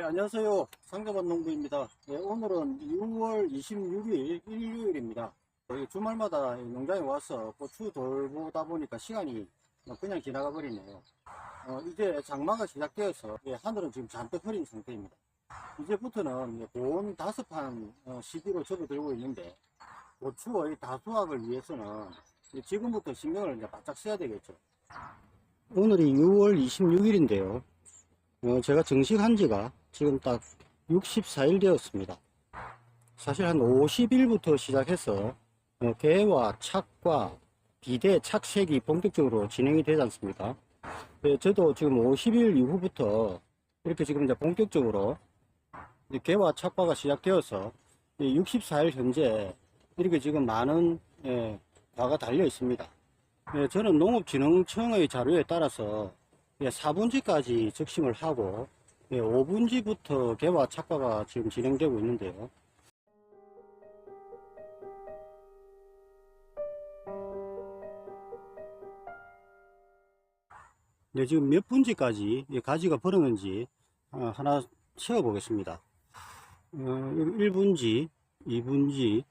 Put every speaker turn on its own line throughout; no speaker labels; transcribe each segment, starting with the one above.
안녕하세요. 상자반 농부입니다. 네, 오늘은 6월 26일 일요일입니다. 저희 주말마다 이 농장에 와서 고추 돌보다 보니까 시간이 그냥 지나가 버리네요. 어, 이제 장마가 시작되어서 예, 하늘은 지금 잔뜩 흐린 상태입니다. 이제부터는 예, 고온 판 어, 시기로 접어들고 있는데 고추의 다수확을 위해서는 예, 지금부터 신경을 이제 바짝 써야 되겠죠. 오늘이 6월 26일인데요. 어, 제가 정식한 지가 지금 딱 64일 되었습니다. 사실 한 50일부터 시작해서 어, 개와 착과 비대 착색이 본격적으로 진행이 되지 않습니까? 네, 저도 지금 50일 이후부터 이렇게 지금 이제 본격적으로 개와 착과가 시작되어서 64일 현재 이렇게 지금 많은 예, 과가 달려 있습니다. 예, 저는 농업진흥청의 자료에 따라서 예, 4분지까지 적심을 하고 예, 5분지부터 개와 착과가 지금 진행되고 있는데요. 네, 지금 몇 분지까지 이 가지가 벌었는지 어, 하나 채워 보겠습니다. 어, 여기 1분지, 2분지,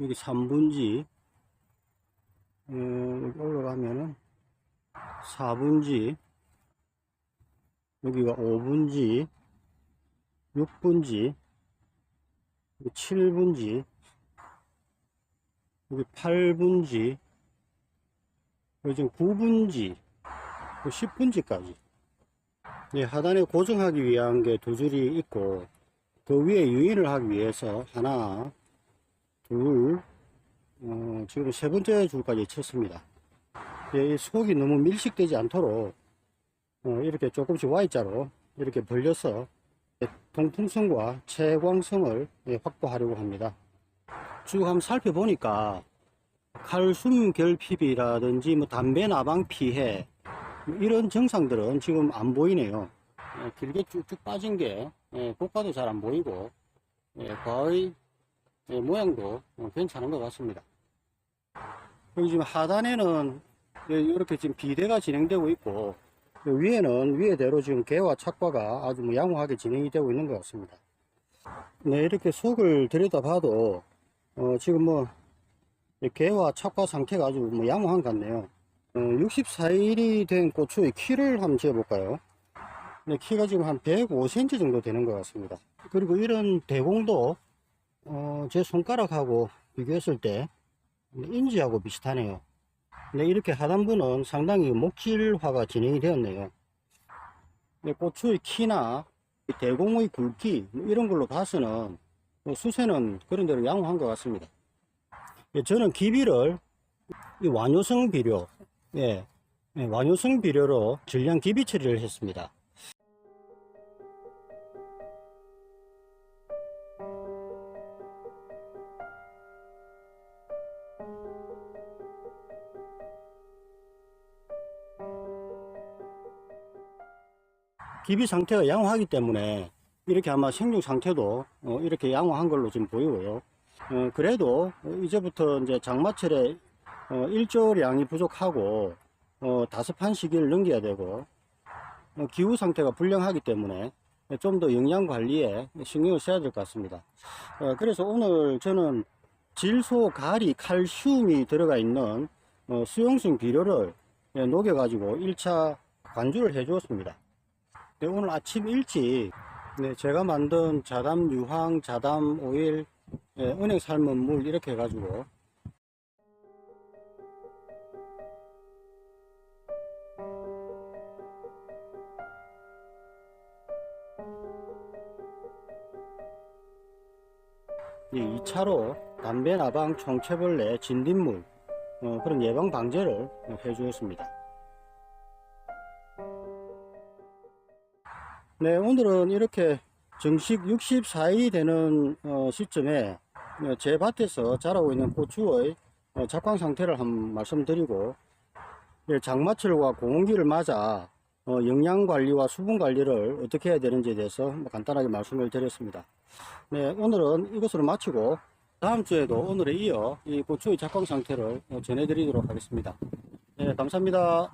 여기 3분지, 어, 여기 올라가면은 4분지, 여기가 5분지, 6분지, 7분지, 여기 8분지, 여기 지금 9분지, 10분지까지. 네, 하단에 고정하기 위한 게 두 줄이 있고, 그 위에 유인을 하기 위해서 하나, 둘, 어, 지금 세 번째 줄까지 쳤습니다. 네, 이 속이 너무 밀식되지 않도록 어, 이렇게 조금씩 Y자로 이렇게 벌려서 통풍성과 채광성을 예, 확보하려고 합니다. 쭉 한번 살펴보니까 칼슘 결핍이라든지 뭐 담배 나방 피해 뭐 이런 증상들은 지금 안 보이네요. 예, 길게 쭉쭉 빠진 게 예, 고가도 잘 안 보이고 예, 예, 모양도 어, 괜찮은 것 같습니다. 여기 지금 하단에는 예, 이렇게 지금 비대가 진행되고 있고 그 위에는 위에대로 지금 개와 착과가 아주 뭐 양호하게 진행이 되고 있는 것 같습니다. 네, 이렇게 속을 들여다봐도 어, 지금 뭐이 개와 착과 상태가 아주 뭐 양호한 것 같네요. 어, 64일이 된 고추의 키를 한번 재볼까요? 네, 키가 지금 한 105cm 정도 되는 것 같습니다. 그리고 이런 대공도 어, 제 손가락하고 비교했을 때 인지하고 비슷하네요. 네, 이렇게 하단부는 상당히 목질화가 진행이 되었네요. 네, 고추의 키나 이 대공의 굵기 뭐 이런 걸로 봐서는 뭐 수세는 그런 대로 양호한 것 같습니다. 예, 저는 기비를 이 완효성 비료, 예, 예, 완효성 비료로 질량 기비 처리를 했습니다. 기비 상태가 양호하기 때문에 이렇게 아마 생육 상태도 어, 이렇게 양호한 걸로 지금 보이고요. 어, 그래도 이제부터 이제 장마철에 어, 일조량이 부족하고 어, 다섯 판 시기를 넘겨야 되고 어, 기후 상태가 불량하기 때문에 좀 더 영양 관리에 신경을 써야 될 것 같습니다. 어, 그래서 오늘 저는 질소, 가리, 칼슘이 들어가 있는 어, 수용성 비료를 예, 녹여가지고 1차 관주를 해 주었습니다. 네, 오늘 아침 일찍 네, 제가 만든 자담 유황, 자담 오일, 예, 은행 삶은 물 이렇게 해가지고 이 2차로 담배 나방 총체벌레 진딧물 어, 그런 예방 방제를 해 주었습니다. 네, 오늘은 이렇게 정식 64일이 되는 어, 시점에 어, 제 밭에서 자라고 있는 고추의 어, 작황 상태를 한번 말씀드리고 예, 장마철과 공원기를 맞아 어, 영양 관리와 수분 관리를 어떻게 해야 되는지에 대해서 뭐 간단하게 말씀을 드렸습니다. 네, 오늘은 이것으로 마치고 다음 주에도 오늘에 이어 이 고추의 작황 상태를 어, 전해드리도록 하겠습니다. 네, 감사합니다.